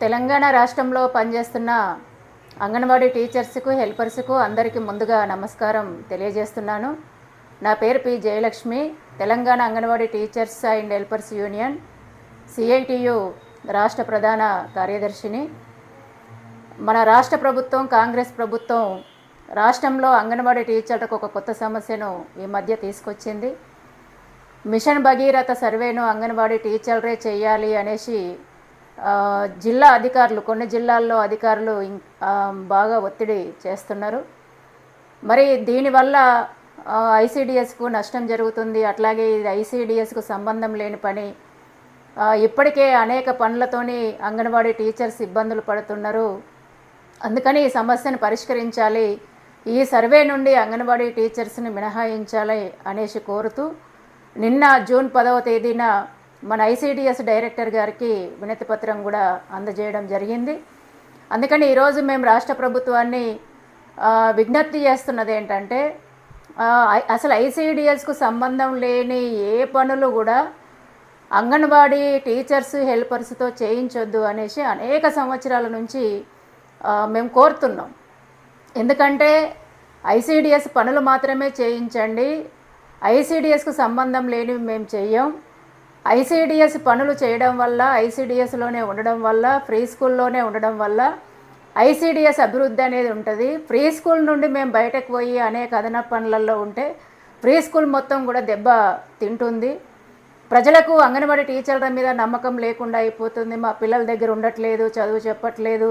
తెలంగాణ రాష్ట్రంలో పనిచేస్తున్న అంగన్వాడీ టీచర్స్కు హెల్పర్స్కు అందరికీ ముందుగా నమస్కారం తెలియజేస్తున్నాను. నా పేరు P. Jayalakshmi. Telangana anganwadi teachers and helpers union CITU రాష్ట్ర ప్రధాన కార్యదర్శిని. మన రాష్ట్ర ప్రభుత్వం కాంగ్రెస్ ప్రభుత్వం రాష్ట్రంలో అంగన్వాడీ టీచర్లకు ఒక కొత్త సమస్యను ఈ మధ్య తీసుకొచ్చింది. మిషన్ భగీరథ సర్వేను అంగన్వాడీ టీచర్లే చేయాలి అనేసి జిల్లా అధికారులు కొన్ని జిల్లాల్లో అధికారులు బాగా ఒత్తిడి చేస్తున్నారు. మరి దీనివల్ల ఐసీడిఎస్కు నష్టం జరుగుతుంది. అట్లాగే ఇది ఐసీడిఎస్కు సంబంధం లేని పని. ఇప్పటికే అనేక పనులతోని అంగన్వాడీ టీచర్స్ ఇబ్బందులు పడుతున్నారు. అందుకని ఈ సమస్యను పరిష్కరించాలి. ఈ సర్వే నుండి అంగన్వాడీ టీచర్స్ని మినహాయించాలి అనేసి కోరుతూ నిన్న జూన్ పదవ తేదీన మన ఐసీడీఎస్ డైరెక్టర్ గారికి వినతి పత్రం కూడా అందజేయడం జరిగింది. అందుకని ఈరోజు మేము రాష్ట్ర ప్రభుత్వాన్ని విజ్ఞప్తి చేస్తున్నది ఏంటంటే అసలు ఐసీడీఎస్కు సంబంధం లేని ఏ పనులు కూడా అంగన్వాడీ టీచర్స్ హెల్పర్స్తో చేయించొద్దు అనేసి అనేక సంవత్సరాల నుంచి మేము కోరుతున్నాం. ఎందుకంటే ఐసీడీఎస్ పనులు మాత్రమే చేయించండి. ఐసీడిఎస్కు సంబంధం లేనివి మేము చెయ్యం. ఐసీడిఎస్ పనులు చేయడం వల్ల ఐసీడిఎస్లోనే ఉండడం వల్ల ఫ్రీ స్కూల్లోనే ఉండడం వల్ల ఐసీడిఎస్ అభివృద్ధి అనేది ఉంటుంది. ఫ్రీ స్కూల్ నుండి మేము బయటకు పోయి అనేక అదనపు పనులలో ఉంటే ఫ్రీ స్కూల్ మొత్తం కూడా దెబ్బ తింటుంది. ప్రజలకు అంగన్వాడీ టీచర్ల మీద నమ్మకం లేకుండా అయిపోతుంది. మా పిల్లల దగ్గర ఉండట్లేదు చదువు చెప్పట్లేదు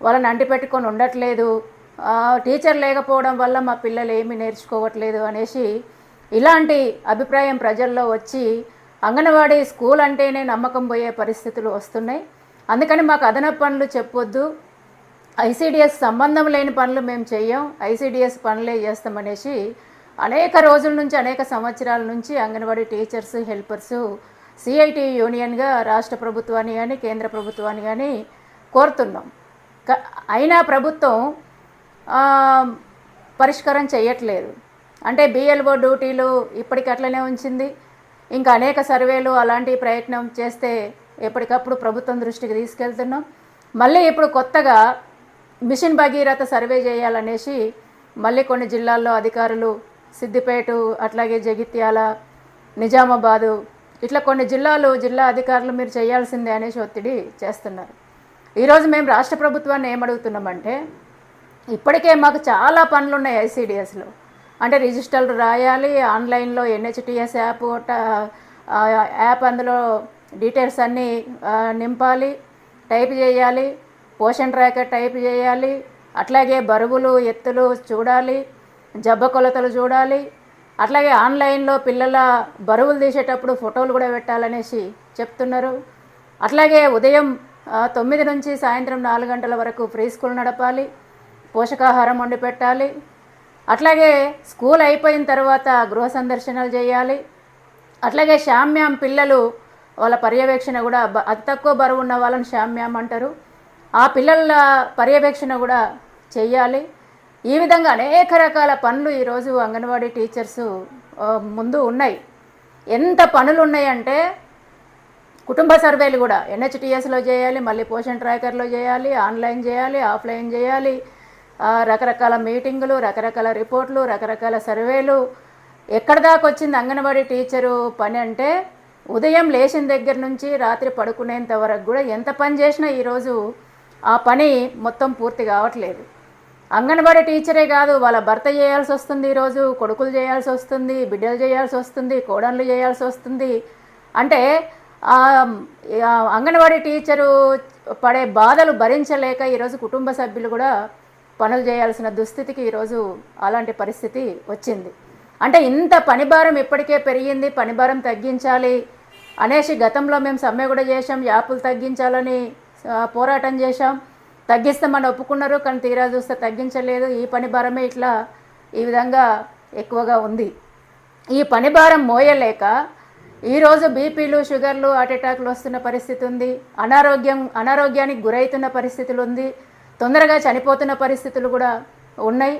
వాళ్ళని అంటిపెట్టుకొని ఉండట్లేదు. టీచర్ లేకపోవడం వల్ల మా పిల్లలు ఏమీ నేర్చుకోవట్లేదు అనేసి ఇలాంటి అభిప్రాయం ప్రజల్లో వచ్చి అంగన్వాడీ స్కూల్ అంటేనే నమ్మకం పోయే పరిస్థితులు వస్తున్నాయి. అందుకని మాకు అదనపు పనులు చెప్పొద్దు. ఐసీడిఎస్ సంబంధం లేని పనులు మేము చెయ్యం. ఐసీడిఎస్ పనులే చేస్తామనేసి అనేక రోజుల నుంచి అనేక సంవత్సరాల నుంచి అంగన్వాడీ టీచర్స్ హెల్పర్స్ సిఐటి యూనియన్గా రాష్ట్ర ప్రభుత్వాన్ని కానీ కేంద్ర ప్రభుత్వాన్ని కానీ కోరుతున్నాం. క- అయినా ప్రభుత్వం పరిష్కారం చేయట్లేదు అంటే బిఎల్ఓ డ్యూటీలు ఇప్పటికి అట్లనే ఉంచింది. ఇంకా అనేక సర్వేలు అలాంటి ప్రయత్నం చేస్తే ఎప్పటికప్పుడు ప్రభుత్వం దృష్టికి తీసుకెళ్తున్నాం. మళ్ళీ ఇప్పుడు కొత్తగా మిషన్ భగీరథ సర్వే చేయాలనేసి మళ్ళీ కొన్ని జిల్లాల్లో అధికారులు సిద్దిపేట అట్లాగే జగిత్యాల నిజామాబాదు ఇట్లా కొన్ని జిల్లాలు జిల్లా అధికారులు మీరు చేయాల్సిందే అనేసి ఒత్తిడి చేస్తున్నారు. ఈరోజు మేము రాష్ట్ర ప్రభుత్వాన్ని ఏమడుగుతున్నామంటే ఇప్పటికే మాకు చాలా పనులు ఉన్నాయి ఐసీడిఎస్లో. అంటే రిజిస్టర్లు రాయాలి ఆన్లైన్లో ఎన్హెచ్టిఎస్ యాప్ ట- యాప్ అందులో డీటెయిల్స్ అన్నీ నింపాలి టైప్ చేయాలి పోషన్ ట్రాకర్ టైప్ చేయాలి అట్లాగే బరువులు ఎత్తులు చూడాలి జబ్బ కొలతలు చూడాలి అట్లాగే ఆన్లైన్లో పిల్లల బరువులు తీసేటప్పుడు ఫోటోలు కూడా పెట్టాలనేసి చెప్తున్నారు. అట్లాగే ఉదయం తొమ్మిది నుంచి సాయంత్రం నాలుగు గంటల వరకు ఫ్రీ స్కూల్ నడపాలి పోషకాహారం వండి పెట్టాలి అట్లాగే స్కూల్ అయిపోయిన తర్వాత గృహ సందర్శనలు చేయాలి. అట్లాగే శామ్యాం పిల్లలు వాళ్ళ పర్యవేక్షణ కూడా అతి తక్కువ బరువు ఉన్న వాళ్ళని శామ్యాం అంటారు. ఆ పిల్లల పర్యవేక్షణ కూడా చేయాలి. ఈ విధంగా అనేక రకాల పనులు ఈరోజు అంగన్వాడీ టీచర్స్ ముందు ఉన్నాయి. ఎంత పనులు ఉన్నాయంటే కుటుంబ సర్వేలు కూడా ఎన్హెచ్టిఎస్లో చేయాలి మళ్ళీ పోషన్ ట్రాకర్లో చేయాలి ఆన్లైన్ చేయాలి ఆఫ్లైన్ చేయాలి రకరకాల మీటింగులు రకరకాల రిపోర్ట్లు రకరకాల సర్వేలు. ఎక్కడ దాకా వచ్చింది అంగన్వాడీ టీచరు పని అంటే ఉదయం లేచిన దగ్గర నుంచి రాత్రి పడుకునేంత వరకు కూడా ఎంత పని చేసినా ఈరోజు ఆ పని మొత్తం పూర్తి కావట్లేదు. అంగన్వాడీ టీచరే కాదు వాళ్ళ భర్త చేయాల్సి వస్తుంది ఈరోజు కొడుకులు చేయాల్సి వస్తుంది బిడ్డలు చేయాల్సి వస్తుంది కోడన్లు చేయాల్సి వస్తుంది. అంటే అంగన్వాడీ టీచరు పడే బాధలు భరించలేక ఈరోజు కుటుంబ సభ్యులు కూడా పనులు చేయాల్సిన దుస్థితికి ఈరోజు అలాంటి పరిస్థితి వచ్చింది. అంటే ఇంత పనిభారం ఇప్పటికే పెరిగింది పనిభారం తగ్గించాలి అనేసి గతంలో మేము సమ్మె కూడా చేశాం యాపులు తగ్గించాలని పోరాటం చేశాం. తగ్గిస్తామని ఒప్పుకున్నారు కానీ తీరా చూస్తే తగ్గించలేదు. ఈ పని భారమే ఇట్లా ఈ విధంగా ఎక్కువగా ఉంది. ఈ పని భారం మోయలేక ఈరోజు బీపీలు షుగర్లు హార్ట్ అటాక్లు వస్తున్న పరిస్థితి ఉంది. అనారోగ్యం అనారోగ్యానికి గురవుతున్న పరిస్థితులు ఉంది. తొందరగా చనిపోతున్న పరిస్థితులు కూడా ఉన్నాయి.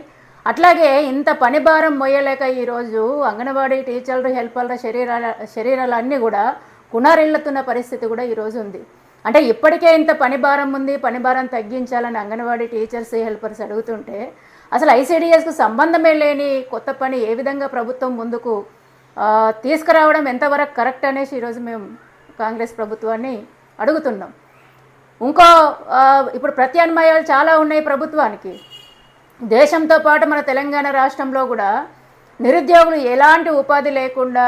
అట్లాగే ఇంత పని భారం మోయలేక ఈరోజు అంగన్వాడీ టీచర్లు హెల్పర్ల శరీరాల శరీరాలన్నీ కూడా కునారిల్లుతున్న పరిస్థితి కూడా ఈరోజు ఉంది. అంటే ఇప్పటికే ఇంత పని భారం ఉంది పని భారం తగ్గించాలని అంగన్వాడీ టీచర్స్ హెల్పర్స్ అడుగుతుంటే అసలు ఐసీడీఎస్కు సంబంధమే లేని కొత్త పని ఏ విధంగా ప్రభుత్వం ముందుకు తీసుకురావడం ఎంతవరకు కరెక్ట్ అనేసి ఈరోజు మేము కాంగ్రెస్ ప్రభుత్వాన్ని అడుగుతున్నాం. ఇంకో ఇప్పుడు ప్రత్యామ్నాయాలు చాలా ఉన్నాయి ప్రభుత్వానికి. దేశంతో పాటు మన తెలంగాణ రాష్ట్రంలో కూడా నిరుద్యోగులు ఎలాంటి ఉపాధి లేకుండా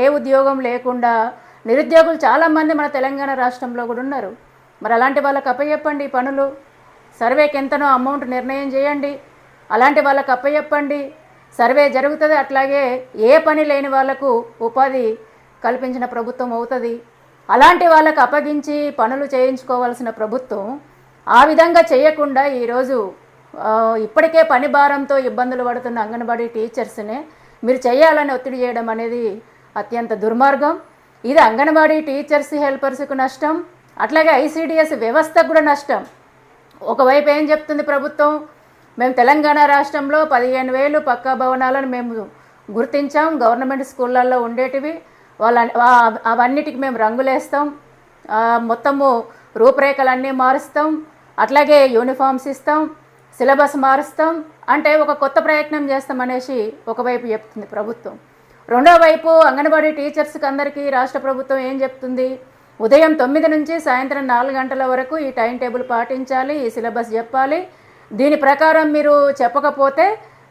ఏ ఉద్యోగం లేకుండా నిరుద్యోగులు చాలామంది మన తెలంగాణ రాష్ట్రంలో కూడా ఉన్నారు. మరి అలాంటి వాళ్ళకి అప్పచెప్పండి పనులు. సర్వేకి ఎంతనో అమౌంట్ నిర్ణయం చేయండి. అలాంటి వాళ్ళకి అప్పచెప్పండి. సర్వే జరుగుతుంది అట్లాగే ఏ పని లేని వాళ్ళకు ఉపాధి కల్పించిన ప్రభుత్వం అవుతుంది. అలాంటి వాళ్ళకు అప్పగించి పనులు చేయించుకోవాల్సిన ప్రభుత్వం ఆ విధంగా చేయకుండా ఈరోజు ఇప్పటికే పని భారంతో ఇబ్బందులు పడుతున్న అంగన్వాడీ టీచర్స్నే మీరు చేయాలని ఒత్తిడి చేయడం అనేది అత్యంత దుర్మార్గం. ఇది అంగన్వాడీ టీచర్స్ హెల్పర్స్కు నష్టం. అట్లాగే ఐసీడిఎస్ వ్యవస్థకు కూడా నష్టం. ఒకవైపు ఏం చెప్తుంది ప్రభుత్వం? మేము తెలంగాణ రాష్ట్రంలో పదిహేను వేలు పక్కా భవనాలను మేము గుర్తించాం. గవర్నమెంట్ స్కూళ్ళల్లో ఉండేటివి. వాళ్ళ అవన్నిటికి మేము రంగులేస్తాం. మొత్తము రూపురేఖలన్నీ మారుస్తాం. అట్లాగే యూనిఫామ్స్ ఇస్తాం. సిలబస్ మారుస్తాం. అంటే ఒక కొత్త ప్రయత్నం చేస్తాం అనేసి ఒకవైపు చెప్తుంది ప్రభుత్వం. రెండో వైపు అంగన్వాడీ టీచర్స్కి అందరికీ రాష్ట్ర ప్రభుత్వం ఏం చెప్తుంది? ఉదయం తొమ్మిది నుంచి సాయంత్రం నాలుగు గంటల వరకు ఈ టైం టేబుల్ పాటించాలి ఈ సిలబస్ చెప్పాలి. దీని ప్రకారం మీరు చెప్పకపోతే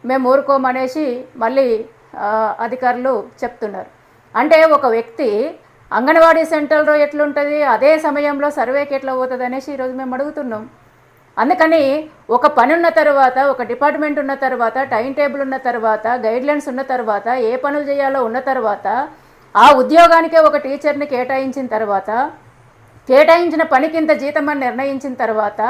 మేము ఊరుకోమనేసి మళ్ళీ అధికారులు చెప్తున్నారు. అంటే ఒక వ్యక్తి అంగన్వాడీ సెంటర్లో ఎట్లుంటుంది అదే సమయంలో సర్వేకి ఎట్లా పోతుంది అనేసి ఈరోజు మేము అడుగుతున్నాం. అందుకని ఒక పని ఉన్న తర్వాత ఒక డిపార్ట్మెంట్ ఉన్న తర్వాత టైం టేబుల్ ఉన్న తర్వాత గైడ్లైన్స్ ఉన్న తర్వాత ఏ పనులు చేయాలో ఉన్న తర్వాత ఆ ఉద్యోగానికే ఒక టీచర్ని కేటాయించిన తర్వాత కేటాయించిన పనికింత జీతం అని నిర్ణయించిన తర్వాత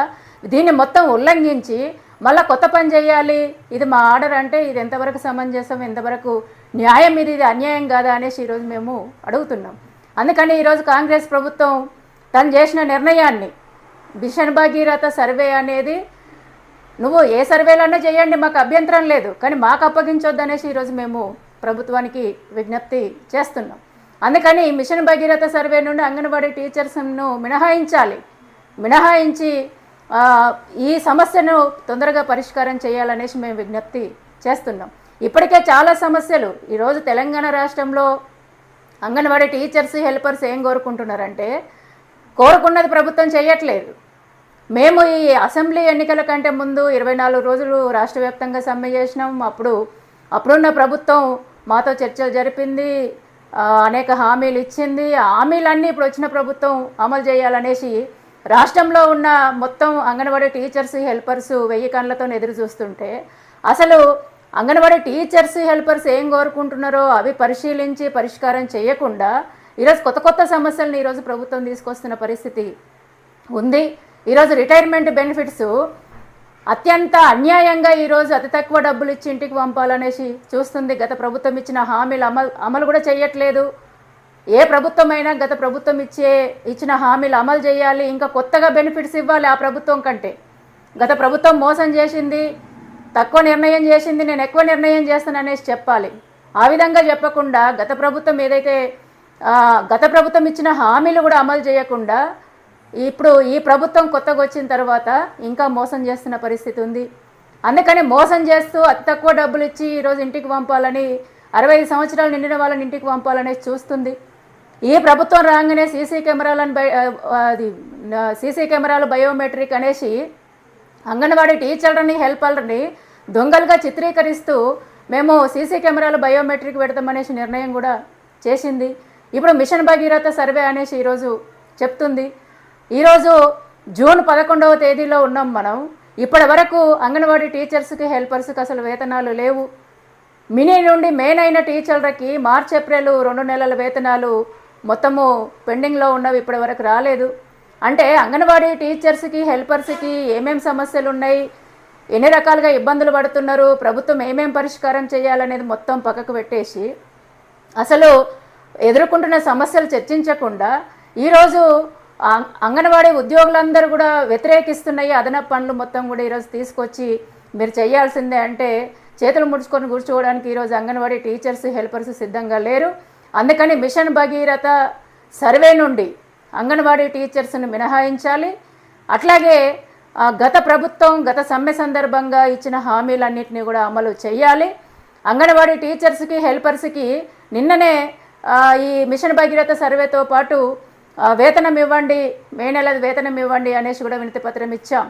దీన్ని మొత్తం ఉల్లంఘించి మళ్ళీ కొత్త పని చేయాలి ఇది మా ఆర్డర్ అంటే ఇది ఎంతవరకు సమంజసం ఎంతవరకు న్యాయం ఇది ఇది అన్యాయం కాదా అనేసి ఈరోజు మేము అడుగుతున్నాం. అందుకని ఈరోజు కాంగ్రెస్ ప్రభుత్వం తను చేసిన నిర్ణయాన్ని మిషన్ భగీరథ సర్వే అనేది నువ్వు ఏ సర్వేలన్నా చేయండి మాకు అభ్యంతరం లేదు కానీ మాకు అప్పగించొద్దు అనేసి ఈరోజు మేము ప్రభుత్వానికి విజ్ఞప్తి చేస్తున్నాం. అందుకని మిషన్ భగీరథ సర్వే నుండి అంగన్వాడీ టీచర్స్ను మినహాయించాలి. మినహాయించి ఈ సమస్యను తొందరగా పరిష్కారం చేయాలనేసి మేము విజ్ఞప్తి చేస్తున్నాం. ఇప్పటికే చాలా సమస్యలు. ఈరోజు తెలంగాణ రాష్ట్రంలో అంగన్వాడీ టీచర్స్ హెల్పర్స్ ఏం కోరుకుంటున్నారంటే కోరుకున్నది ప్రభుత్వం చేయట్లేదు. మేము ఈ అసెంబ్లీ ఎన్నికల కంటే ముందు ఇరవై నాలుగు రోజులు రాష్ట్ర వ్యాప్తంగా సమ్మె చేసినాం. అప్పుడు అప్పుడున్న ప్రభుత్వం మాతో చర్చలు జరిపింది అనేక హామీలు ఇచ్చింది. హామీలన్నీ ఇప్పుడు వచ్చిన ప్రభుత్వం అమలు చేయాలనేసి రాష్ట్రంలో ఉన్న మొత్తం అంగన్వాడీ టీచర్స్ హెల్పర్స్ వెయ్యి కళ్ళతో ఎదురు చూస్తుంటే అసలు అంగన్వాడీ టీచర్స్ హెల్పర్స్ ఏం కోరుకుంటున్నారో అవి పరిశీలించి పరిష్కారం చేయకుండా ఈరోజు కొత్త కొత్త సమస్యలను ఈరోజు ప్రభుత్వం తీసుకొస్తున్న పరిస్థితి ఉంది. ఈరోజు రిటైర్మెంట్ బెనిఫిట్స్ అత్యంత అన్యాయంగా ఈరోజు అతి తక్కువ డబ్బులు ఇచ్చి ఇంటికి పంపాలనేసి చూస్తుంది. గత ప్రభుత్వం ఇచ్చిన హామీలు అమలు అమలు కూడా చేయట్లేదు. ఏ ప్రభుత్వమైనా గత ప్రభుత్వం ఇచ్చే ఇచ్చిన హామీలు అమలు చేయాలి. ఇంకా కొత్తగా బెనిఫిట్స్ ఇవ్వాలి ఆ ప్రభుత్వం కంటే. గత ప్రభుత్వం మోసం చేసింది. తక్కువ నిర్ణయం చేసింది నేను ఎక్కువ నిర్ణయం చేస్తాను అనేసి చెప్పాలి. ఆ విధంగా చెప్పకుండా గత ప్రభుత్వం ఏదైతే గత ప్రభుత్వం ఇచ్చిన హామీలు కూడా అమలు చేయకుండా ఇప్పుడు ఈ ప్రభుత్వం కొత్తగా వచ్చిన తర్వాత ఇంకా మోసం చేస్తున్న పరిస్థితి ఉంది. అందుకని మోసం చేస్తూ అతి తక్కువ డబ్బులు ఇచ్చి ఈరోజు ఇంటికి పంపాలని అరవై ఐదు సంవత్సరాలు నిండిన వాళ్ళని ఇంటికి పంపాలనేసి చూస్తుంది. ఈ ప్రభుత్వం రాగానే సీసీ కెమెరాలను బయ అది సీసీ కెమెరాలు బయోమెట్రిక్ అనేసి అంగన్వాడీ టీచర్లని హెల్పర్ని దొంగలుగా చిత్రీకరిస్తూ మేము సీసీ కెమెరాలు బయోమెట్రిక్ పెడతామనేసి నిర్ణయం కూడా చేసింది. ఇప్పుడు మిషన్ భగీరథ సర్వే అనేసి ఈరోజు చెప్తుంది. ఈరోజు జూన్ పదకొండవ తేదీలో ఉన్నాం మనం. ఇప్పటి వరకు అంగన్వాడీ టీచర్స్కి హెల్పర్స్కి అసలు వేతనాలు లేవు. మినీ నుండి మెయిన్ అయిన టీచర్లకి మార్చ్ ఏప్రిల్ రెండు నెలల వేతనాలు మొత్తము పెండింగ్లో ఉన్నవి ఇప్పటి వరకు రాలేదు. అంటే అంగన్వాడీ టీచర్స్కి హెల్పర్స్కి ఏమేమి సమస్యలు ఉన్నాయి? ఎన్ని రకాలుగా ఇబ్బందులు పడుతున్నారు? ప్రభుత్వం ఏమేం పరిష్కారం చేయాలనేది మొత్తం పక్కకు పెట్టేసి అసలు ఎదుర్కొంటున్న సమస్యలు చర్చించకుండా ఈరోజు అంగన్వాడీ ఉద్యోగులందరూ కూడా వ్యతిరేకిస్తున్నాయి. అదనపు పనులు మొత్తం కూడా ఈరోజు తీసుకొచ్చి మీరు చేయాల్సిందే అంటే చేతులు ముడుచుకొని కూర్చోవడానికి ఈరోజు అంగన్వాడీ టీచర్స్ హెల్పర్స్ సిద్ధంగా లేరు. అందుకని మిషన్ భగీరథ సర్వే నుండి అంగన్వాడీ టీచర్స్ను మినహాయించాలి. అట్లాగే గత ప్రభుత్వం గత సమ్మె సందర్భంగా ఇచ్చిన హామీలన్నింటినీ కూడా అమలు చేయాలి. అంగన్వాడీ టీచర్స్కి హెల్పర్స్కి నిన్ననే ఈ మిషన్ భగీరథ సర్వేతో పాటు వేతనం ఇవ్వండి మే నెల వేతనం ఇవ్వండి అనేసి కూడా వినతిపత్రం ఇచ్చాం.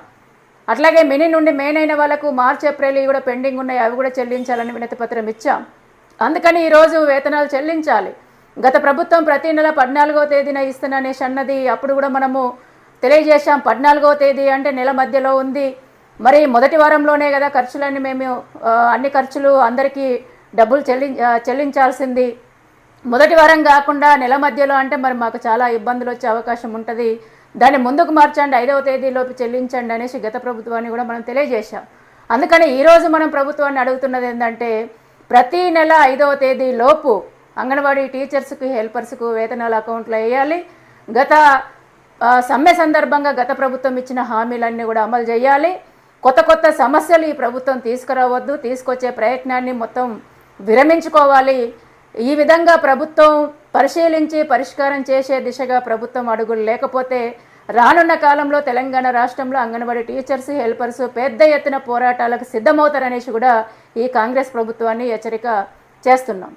అట్లాగే మినీ నుండి మెయిన్ అయిన వాళ్ళకు మార్చ్ ఏప్రిల్ కూడా పెండింగ్ ఉన్నాయి అవి కూడా చెల్లించాలని వినతిపత్రం ఇచ్చాం. అందుకని ఈరోజు వేతనాలు చెల్లించాలి. గత ప్రభుత్వం ప్రతి నెల పద్నాలుగో తేదీన ఇస్తున్ననేసి అన్నది అప్పుడు కూడా మనము తెలియజేశాం. పద్నాలుగో తేదీ అంటే నెల మధ్యలో ఉంది. మరి మొదటి వారంలోనే కదా ఖర్చులన్నీ మేము అన్ని ఖర్చులు అందరికీ డబ్బులు చెల్లి చెల్లించాల్సింది. మొదటి వారం కాకుండా నెల మధ్యలో అంటే మరి మాకు చాలా ఇబ్బందులు వచ్చే అవకాశం ఉంటుంది. దాన్ని ముందుకు మార్చండి ఐదవ తేదీలోపు చెల్లించండి అనేసి గత ప్రభుత్వాన్ని కూడా మనం తెలియజేశాం. అందుకని ఈరోజు మనం ప్రభుత్వాన్ని అడుగుతున్నది ఏంటంటే ప్రతి నెల ఐదవ తేదీ లోపు అంగన్వాడీ టీచర్స్కి హెల్పర్స్కు వేతనాలు అకౌంట్లో వేయాలి. గత సమ్మె సందర్భంగా గత ప్రభుత్వం ఇచ్చిన హామీలన్నీ కూడా అమలు చేయాలి. కొత్త కొత్త సమస్యలు ఈ ప్రభుత్వం తీసుకురావద్దు తీసుకొచ్చే ప్రయత్నాన్ని మొత్తం విరమించుకోవాలి. ఈ విధంగా ప్రభుత్వం పరిశీలించి పరిష్కారం చేసే దిశగా ప్రభుత్వం అడుగులు లేకపోతే రానున్న కాలంలో తెలంగాణ రాష్ట్రంలో అంగన్వాడీ టీచర్స్ హెల్పర్స్ పెద్ద ఎత్తున పోరాటాలకు సిద్ధమవుతారనేసి కూడా ఈ కాంగ్రెస్ ప్రభుత్వాన్ని హెచ్చరిక చేస్తున్నాం.